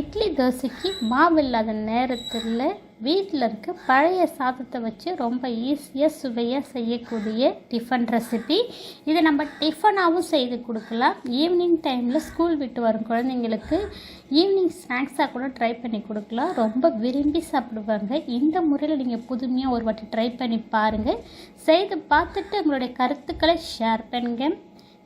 இட்லி தோசைக்கு மாவு இல்லாத நேரத்தில் வீட்டில் இருக்க பழைய சாதத்தை வச்சு ரொம்ப ஈஸியாக சுவையாக செய்யக்கூடிய டிஃபன் ரெசிபி இதை நம்ம டிஃபனாகவும் செய்து கொடுக்கலாம். ஈவினிங் டைமில் ஸ்கூல் விட்டு வரும் குழந்தைங்களுக்கு ஈவினிங் ஸ்நாக்ஸாக கூட ட்ரை பண்ணி கொடுக்கலாம். ரொம்ப விரும்பி சாப்பிடுவாங்க. இந்த முறையில் நீங்கள் புதுமையாக ஒரு வாட்டி ட்ரை பண்ணி பாருங்கள் செய்து பார்த்துட்டு உங்களுடைய கருத்துக்களை ஷேர் பண்ணுங்கள்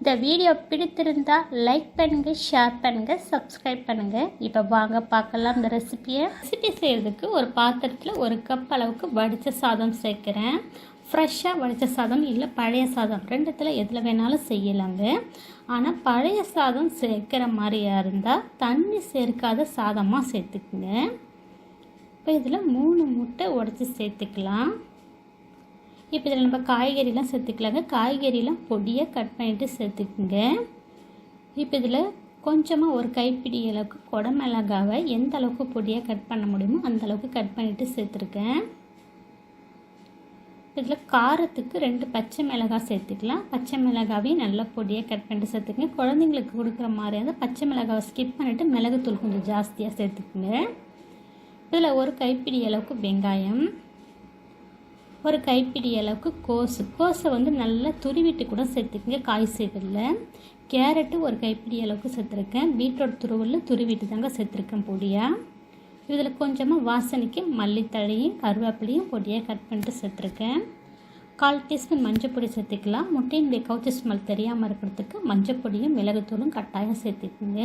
இந்த வீடியோ பிடித்திருந்தால் லைக் பண்ணுங்கள் ஷேர் பண்ணுங்கள் சப்ஸ்கிரைப் பண்ணுங்கள் இப்போ வாங்க பார்க்கலாம் இந்த ரெசிபியை ரெசிபி செய்கிறதுக்கு ஒரு பாத்திரத்தில் ஒரு கப் அளவுக்கு வடித்த சாதம் சேர்க்குறேன். ஃப்ரெஷ்ஷாக வடித்த சாதம் இல்லை பழைய சாதம். ரெண்டுத்தில் எதில் வேணாலும் செய்யலாங்க. ஆனால் பழைய சாதம் சேர்க்குற மாதிரியாக இருந்தால் தண்ணி சேர்க்காத சாதமாக சேர்த்துக்குங்க. இப்போ இதில் மூணு முட்டை உடச்சி சேர்த்துக்கலாம். இப்போ இதில் நம்ம காய்கறிலாம் சேர்த்துக்கலாங்க. காய்கறிலாம் பொடியாக கட் பண்ணிவிட்டு சேர்த்துக்குங்க. இப்போ இதில் கொஞ்சமாக ஒரு கைப்பிடி அளவுக்கு குடமிளகாவை எந்த அளவுக்கு பொடியாக கட் பண்ண முடியுமோ அந்த அளவுக்கு கட் பண்ணிவிட்டு சேர்த்துருக்கேன். இதில் காரத்துக்கு ரெண்டு பச்சை மிளகாய் சேர்த்துக்கலாம். பச்சை மிளகாவையும் நல்லா பொடியாக கட் பண்ணிட்டு சேர்த்துக்கங்க. குழந்தைங்களுக்கு கொடுக்குற மாதிரி இருந்தால் பச்சை மிளகாவை ஸ்கிப் பண்ணிவிட்டு மிளகுத்தூள் கொஞ்சம் ஜாஸ்தியாக சேர்த்துக்குங்க. இதில் ஒரு கைப்பிடி அளவுக்கு வெங்காயம். ஒரு கைப்பிடி அளவுக்கு கோஸு. கோஸை வந்து நல்லா துருவிட்டு கூட சேர்த்துக்கோங்க காய் செய்வதில் கேரட்டு ஒரு கைப்பிடி அளவுக்கு சேர்த்துருக்கேன். பீட்ரூட் துருவலில் துருவிட்டு தாங்க சேர்த்துருக்கேன் பொடியாக இதில் கொஞ்சமாக வாசனைக்கு மல்லித்தழையும் கருவேப்பிலையும் பொடியாக கட் பண்ணிட்டு சேர்த்துருக்கேன். கால் டீஸ்பூன் மஞ்சள் பொடி சேர்த்துக்கலாம். முட்டையினுடைய கவுச்சி ஸ்மெல் தெரியாமல் இருக்கிறதுக்கு மஞ்சள் பொடியும் மிளகுத்தூளும் கட்டாயம் சேர்த்துக்குங்க.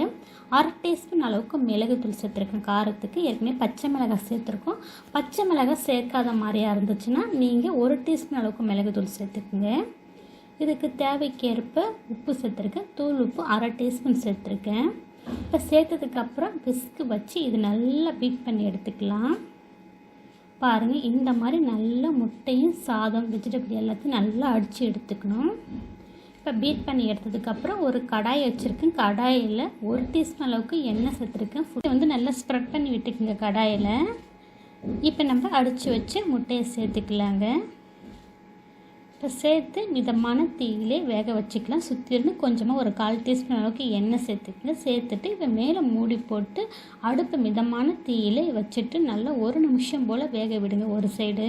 அரை டீஸ்பூன் அளவுக்கு மிளகுத்தூள் சேர்த்துருக்கேன். காரத்துக்கு ஏற்கனவே பச்சை மிளகாய் சேர்த்துருக்கோம். பச்சை மிளகாய் சேர்க்காத மாதிரியாக இருந்துச்சுன்னா நீங்கள் ஒரு டீஸ்பூன் அளவுக்கு மிளகுத்தூள் சேர்த்துக்குங்க. இதுக்கு தேவைக்கேற்ப உப்பு சேர்த்துருக்கேன். தூள் உப்பு அரை டீஸ்பூன் சேர்த்துருக்கேன். இப்போ சேர்த்ததுக்கப்புறம் பிஸ்கு வச்சு இது நல்லா பீட் பண்ணி எடுத்துக்கலாம். பாருங்கள் இந்த மாதிரி நல்லா முட்டையும் சாதம் வெஜிடபிள் எல்லாத்தையும் நல்லா அடித்து எடுத்துக்கணும். இப்போ பீட் பண்ணி எடுத்ததுக்கப்புறம் ஒரு கடாய் வச்சுருக்கேன். கடாயில் ஒரு டீஸ்பூன் அளவுக்கு எண்ணெய் சேர்த்துருக்கேன். ஃபுட்டை வந்து நல்லா ஸ்ப்ரெட் பண்ணி விட்டுக்குங்க கடாயில். இப்போ நம்ம அடித்து வச்சு முட்டையை சேர்த்துக்கலாங்க. சேர்த்து மிதமான தீயிலே வேக வச்சுக்கலாம். சுற்றிருந்து கொஞ்சமாக ஒரு கால் டீஸ்பூன் அளவுக்கு எண்ணெய் சேர்த்துக்கலாம். சேர்த்துட்டு இப்போ மேலே மூடி போட்டு அடுப்பு மிதமான தீயிலே வச்சுட்டு நல்லா ஒரு நிமிஷம் போல் வேக விடுங்க. ஒரு சைடு.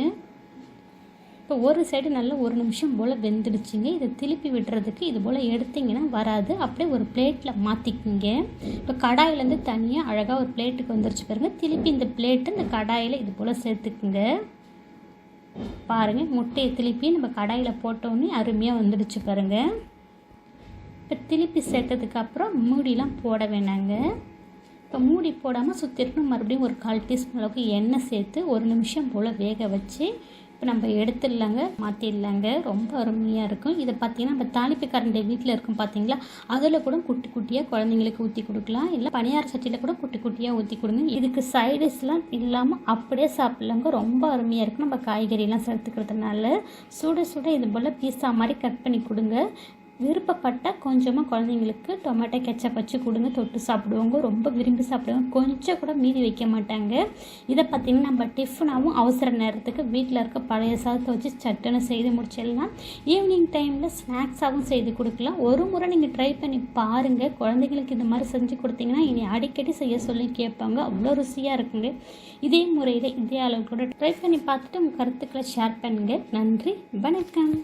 இப்போ ஒரு சைடு நல்லா ஒரு நிமிஷம் போல் வெந்துடுச்சிங்க. இதை திருப்பி விடுறதுக்கு இது போல் எடுத்திங்கன்னா வராது. அப்படியே ஒரு பிளேட்டில் மாற்றிக்கிங்க இப்போ கடாயிலேருந்து தனியாக அழகாக ஒரு பிளேட்டுக்கு வந்துருச்சு பாருங்கள் திருப்பி இந்த பிளேட்டு இந்த கடாயில் இது போல் சேர்த்துக்குங்க. பாருங்கள் முட்டையை திருப்பி நம்ம கடாயில் போட்டோன்னே அருமையாக வந்துடுச்சு பாருங்கள் இப்போ திருப்பி சேர்த்ததுக்கப்புறம் மூடிலாம் போட வேணாங்க. இப்போ மூடி போடாமல் சுற்றிருக்கணும் மறுபடியும் ஒரு கால் டீஸ்பூன் அளவுக்கு எண்ணெய் சேர்த்து ஒரு நிமிஷம் போல் வேக வச்சு இப்போ நம்ம எடுத்துடலாங்க மாற்றிடலாங்க ரொம்ப அருமையாக இருக்கும். இதை பார்த்தீங்கன்னா நம்ம தாளிப்பு கரண்டி வீட்டில் இருக்கும் பார்த்தீங்களா அதில் கூட குட்டி குட்டியாக குழந்தைங்களுக்கு ஊற்றி கொடுக்கலாம். இல்லை பணியார் சட்டியில் கூட குட்டி குட்டியாக ஊற்றி கொடுங்க. இதுக்கு சைடிஷ்லாம் இல்லாமல் அப்படியே சாப்பிட்லாங்க. ரொம்ப அருமையாக இருக்கும். நம்ம காய்கறியெல்லாம் சேர்த்துக்கிறதுனால. சுட சுட இது போல் பீஸா மாதிரி கட் பண்ணி கொடுங்க. விருப்பப்பட்ட கொஞ்சமாக குழந்தைங்களுக்கு டொமேட்டோ கெச்சப் வச்சு கொடுங்க தொட்டு சாப்பிடுவாங்க. ரொம்ப விரும்பி சாப்பிடுவாங்க. கொஞ்சம் கூட மீதி வைக்க மாட்டாங்க. இதை பார்த்திங்கன்னா நம்ம டிஃபனாகவும் அவசர நேரத்துக்கு வீட்டில் இருக்க பழைய சாதத்தை வச்சு சட்டுன்னு செய்து முடிச்சிடலாம். ஈவினிங் டைமில் ஸ்நாக்ஸாகவும் செய்து கொடுக்கலாம். ஒரு முறை நீங்கள் ட்ரை பண்ணி பாருங்கள் குழந்தைங்களுக்கு இந்த மாதிரி செஞ்சு கொடுத்தீங்கன்னா இனி அடிக்கடி செய்ய சொல்லி கேட்பாங்க. அவ்வளோ ருசியாக இருக்குங்க. இதே முறையில் இதே அளவு கூட ட்ரை பண்ணி பார்த்துட்டு உங்கள் கருத்துக்களை ஷேர் பண்ணுங்கள் நன்றி. வணக்கம்.